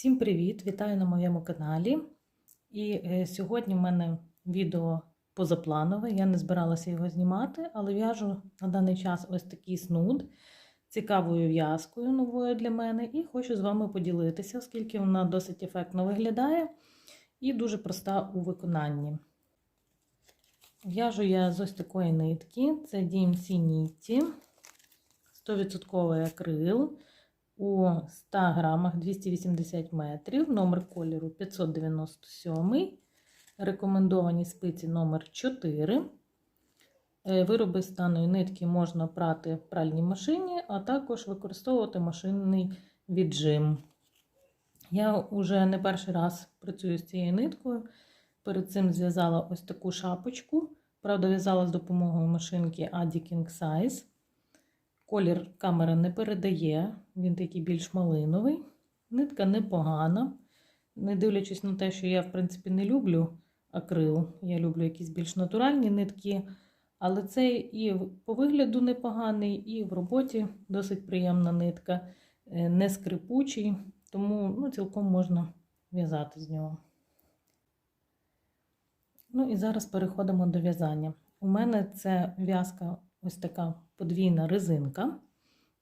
Всім привіт! Вітаю на моєму каналі. І е, сьогодні в мене відео позапланове. Я не збиралася його знімати, але в'яжу на даний час ось такий снуд цікавою в'язкою новою для мене. І хочу з вами поділитися, оскільки вона досить ефектно виглядає і дуже проста у виконанні. В'яжу я з ось такої нитки, це DMC Нітті, 100% акрил у 100 грамах 280 метрів, номер кольору 597, рекомендовані спиці номер 4. Е, Вироби з даної нитки можна прати в пральній машині, а також використовувати машинний віджим. Я вже не перший раз працюю з цією ниткою. Перед цим зв'язала ось таку шапочку. Правда, в'язала з допомогою машинки Adi King Size. Колір камера не передає, він такий більш малиновий. Нитка непогана. Не дивлячись на те, що я, в принципі, не люблю акрил, я люблю якісь більш натуральні нитки. Але цей і по вигляду непоганий, і в роботі досить приємна нитка, не скрипучий, тому ну, цілком можна в'язати з нього. Ну і зараз переходимо до в'язання. У мене це в'язка ось така подвійна резинка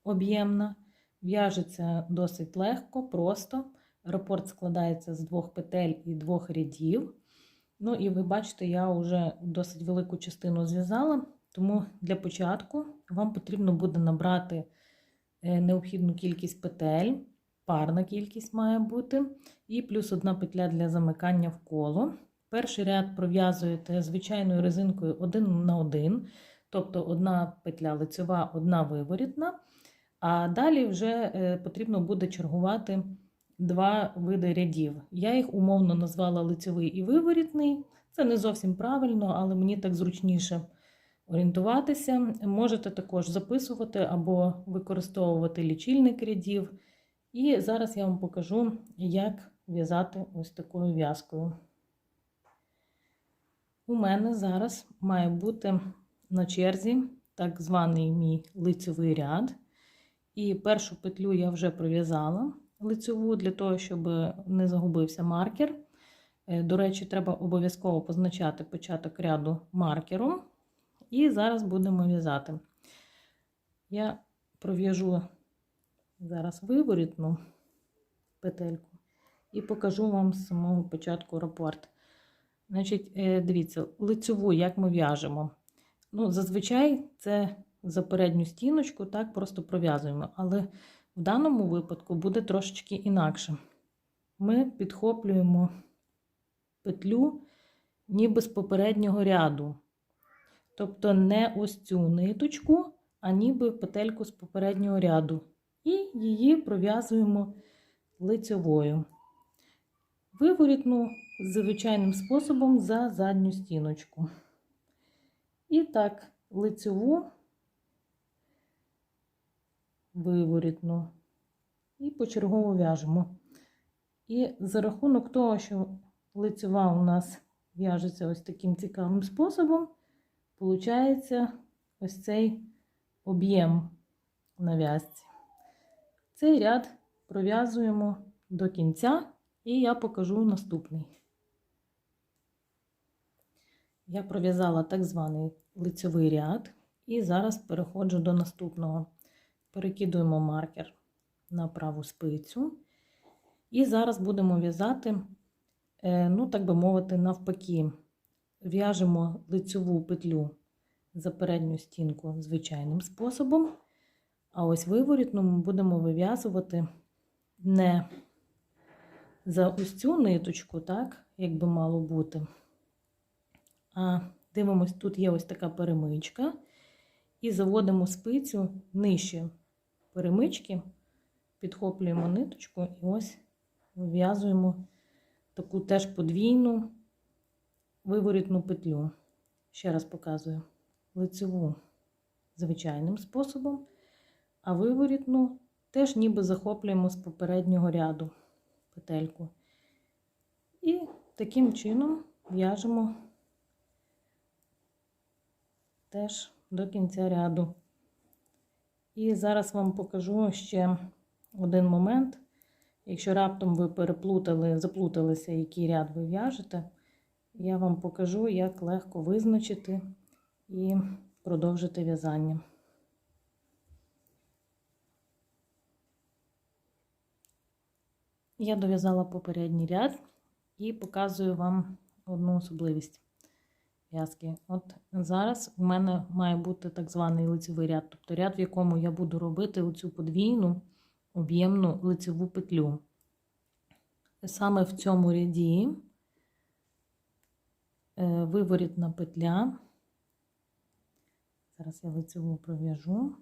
об'ємна. В'яжеться досить легко, просто. Рапорт складається з двох петель і двох рядів. Ну, і ви бачите, я вже досить велику частину зв'язала, тому для початку вам потрібно буде набрати необхідну кількість петель, парна кількість має бути, і плюс одна петля для замикання в коло. Перший ряд пров'язуєте звичайною резинкою один на один, тобто одна петля лицьова, одна виворітна. А далі вже потрібно буде чергувати два види рядів. Я їх умовно назвала лицьовий і виворітний. Це не зовсім правильно, але мені так зручніше орієнтуватися. Можете також записувати або використовувати лічильник рядів. І зараз я вам покажу, як в'язати ось такою в'язкою. У мене зараз має бути на черзі так званий мій лицьовий ряд. І першу петлю я вже пров'язала лицьову для того, щоб не загубився маркер. До речі, треба обов'язково позначати початок ряду маркером. І зараз будемо в'язати. Я пров'яжу зараз виворітну петельку і покажу вам з самого початку рапорт. Значить, дивіться, лицьову, як ми в'яжемо. Ну, Зазвичай це за передню стіночку, так просто пров'язуємо. Але в даному випадку буде трошечки інакше. Ми підхоплюємо петлю ніби з попереднього ряду. Тобто не ось цю ниточку, а ніби петельку з попереднього ряду. І її пров'язуємо лицьовою. Виворітну звичайним способом за задню стіночку. І так, лицьову, виворітну. І почергово в'яжемо. І за рахунок того, що лицьова у нас в'яжеться ось таким цікавим способом, виходить ось цей об'єм на в'язці. Цей ряд пров'язуємо до кінця, і я покажу наступний. Я пров'язала так званий лицьовий ряд, і зараз переходжу до наступного. Перекидуємо маркер на праву спицю. І зараз будемо в'язати, ну, так би мовити, навпаки. В'яжемо лицьову петлю за передню стінку звичайним способом. А ось виворітну ми будемо вив'язувати не за ось цю ниточку, так, як би мало бути. Дивимось, тут є ось така перемичка. І заводимо спицю нижче перемички, підхоплюємо ниточку і ось вив'язуємо таку теж подвійну виворітну петлю. Ще раз показую лицеву звичайним способом, а виворітну теж ніби захоплюємо з попереднього ряду петельку. І таким чином в'яжемо теж до кінця ряду. І зараз вам покажу ще один момент. Якщо раптом ви переплутали, заплуталися, який ряд ви в'яжете, я вам покажу, як легко визначити і продовжити в'язання. Я дов'язала попередній ряд і показую вам одну особливість в'язки. От зараз у мене має бути так званий лицевий ряд, тобто ряд, в якому я буду робити оцю подвійну об'ємну лицеву петлю. Саме в цьому ряді е, виворітна петля. Зараз я лицеву пров'яжу.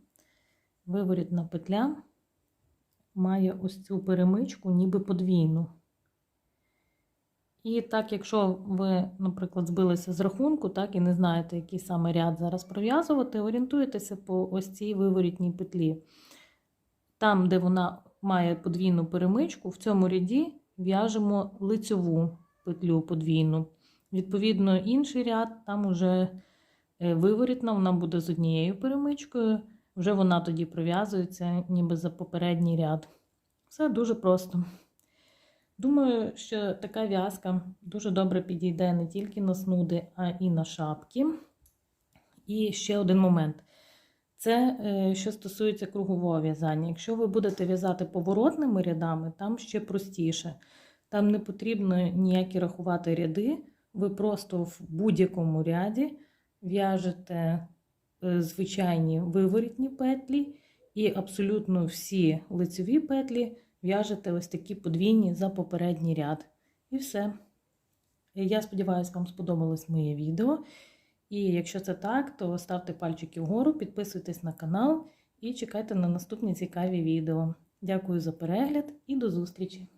Виворітна петля має ось цю перемичку, ніби подвійну. І так, якщо ви, наприклад, збилися з рахунку, так, і не знаєте, який саме ряд зараз пров'язувати, орієнтуєтеся по ось цій виворітній петлі. Там, де вона має подвійну перемичку, в цьому ряді в'яжемо лицьову петлю подвійну. Відповідно, інший ряд, там уже виворітна, вона буде з однією перемичкою, вже вона тоді пров'язується, ніби за попередній ряд. Все дуже просто. Думаю, що така в'язка дуже добре підійде не тільки на снуди, а і на шапки. І ще один момент. Це е, що стосується кругового в'язання. Якщо ви будете в'язати поворотними рядами, там ще простіше. Там не потрібно ніякі рахувати ряди. Ви просто в будь-якому ряді в'яжете е, звичайні виворітні петлі, і абсолютно всі лицеві петлі в'яжете ось такі подвійні за попередній ряд. І все. Я сподіваюся, вам сподобалось моє відео. І якщо це так, то ставте пальчики вгору, підписуйтесь на канал і чекайте на наступні цікаві відео. Дякую за перегляд і до зустрічі!